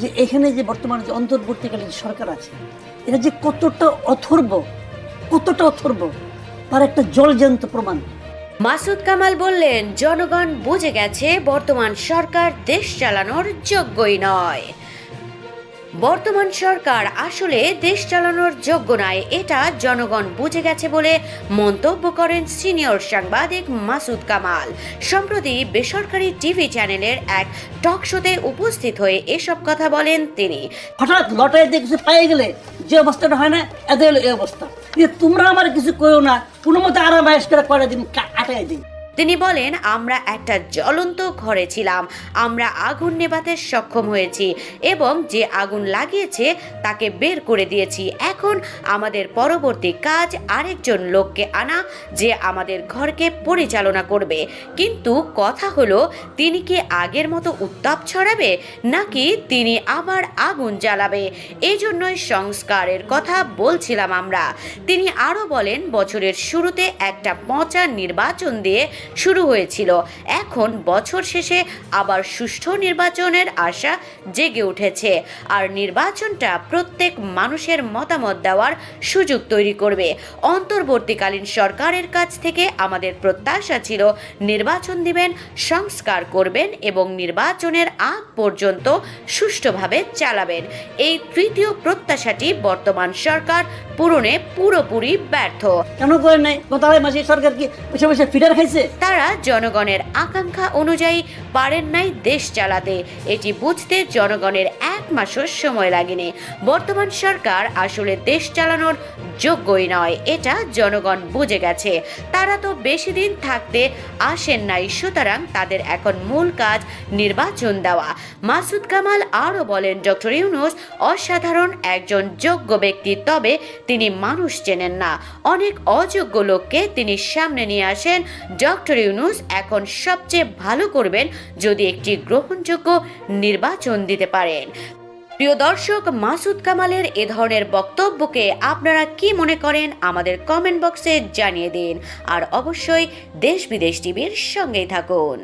যে এখানে যে বর্তমান যে অন্তর্বর্তীকালীন সরকার আছে এটা যে কতটা অথর্ব কতটা অথর্ব, তার একটা জলজ্যান্ত প্রমাণ। মাসুদ কামাল বললেন, জনগণ বুঝে গেছে বর্তমান সরকার দেশ চালানোর যোগ্যই নয়। বর্তমান সরকার আসলে দেশ চালানোর যোগ্য নয়। এটা জনগণ বুঝে গেছে বলে মন্তব্য করেন সিনিয়র সাংবাদিক মাসুদ কামাল। সম্প্রতি বেসরকারি টিভি চ্যানেলের এক টক শোতে উপস্থিত হয়ে এসব কথা বলেন তিনি। হঠাৎ লটারি দিয়ে কিছু পাই গেলে যে অবস্থাটা হয় না, এদের এই অবস্থা। তোমরা আমার কিছু কইও না, কোনো মতে আরাম করে করে দিন আটাই দিন তিনি বলেন, আমরা একটা জ্বলন্ত ঘরে ছিলাম। আমরা আগুন নেভাতে সক্ষম হয়েছি এবং যে আগুন লাগিয়েছে তাকে বের করে দিয়েছি। এখন আমাদের পরবর্তী কাজ আরেকজন লোককে আনা, যে আমাদের ঘরকে পরিচালনা করবে। কিন্তু কথা হলো, তিনি কি আগের মতো উত্তাপ ছড়াবে, নাকি তিনি আবার আগুন জ্বালাবে? এই জন্যই সংস্কারের কথা বলছিলাম আমরা। তিনি আরও বলেন, বছরের শুরুতে একটা পচা নির্বাচন দিয়ে শুরু হয়েছিল। এখন বছর শেষে আবার সুষ্ঠু নির্বাচনের আশা জেগে উঠেছে। আর নির্বাচনটা প্রত্যেক মানুষের মতামত দেওয়ার সুযোগ তৈরি করবে। অন্তর্বর্তীকালীন সরকারের কাছ থেকে আমাদের প্রত্যাশা ছিল, নির্বাচন দিবেন, সংস্কার করবেন এবং নির্বাচনের আগ পর্যন্ত সুষ্ঠুভাবে চালাবেন। এই তৃতীয় প্রত্যাশাটি বর্তমান সরকার পূরণে পুরোপুরি ব্যর্থ। কেন করে নাই? গত আড়াই মাসে সরকার কি বসে বসে ফিডার খাইছে? তারা জনগণের আকাঙ্ক্ষা অনুযায়ী পারেন নাই দেশ চালাতে। এটি বুঝতে জনগণের এক মাসও সময় লাগেনি। বর্তমান সরকার আসলে দেশ চালানোর যোগ্যই নয়, এটা জনগণ বুঝে গেছে। তারা তো বেশি দিন থাকতে আসেন নাই, সুতরাং তাদের এখন মূল কাজ নির্বাচন দেওয়া। মাসুদ কামাল আরও বলেন, ডক্টর ইউনুস অসাধারণ একজন যোগ্য ব্যক্তি, তবে তিনি মানুষ চেনেন না। অনেক অযোগ্য লোককে তিনি সামনে নিয়ে আসেন ডক্টর ইউনুস এখন সবচেয়ে ভালো করবেন যদি একটি গ্রহণযোগ্য নির্বাচন দিতে পারেন। প্রিয় দর্শক, মাসুদ কামালের এ ধরনের বক্তব্যকে আপনারা কি মনে করেন আমাদের কমেন্ট বক্সে জানিয়ে দিন। আর অবশ্যই দেশ বিদেশ টিভির সঙ্গেই থাকুন।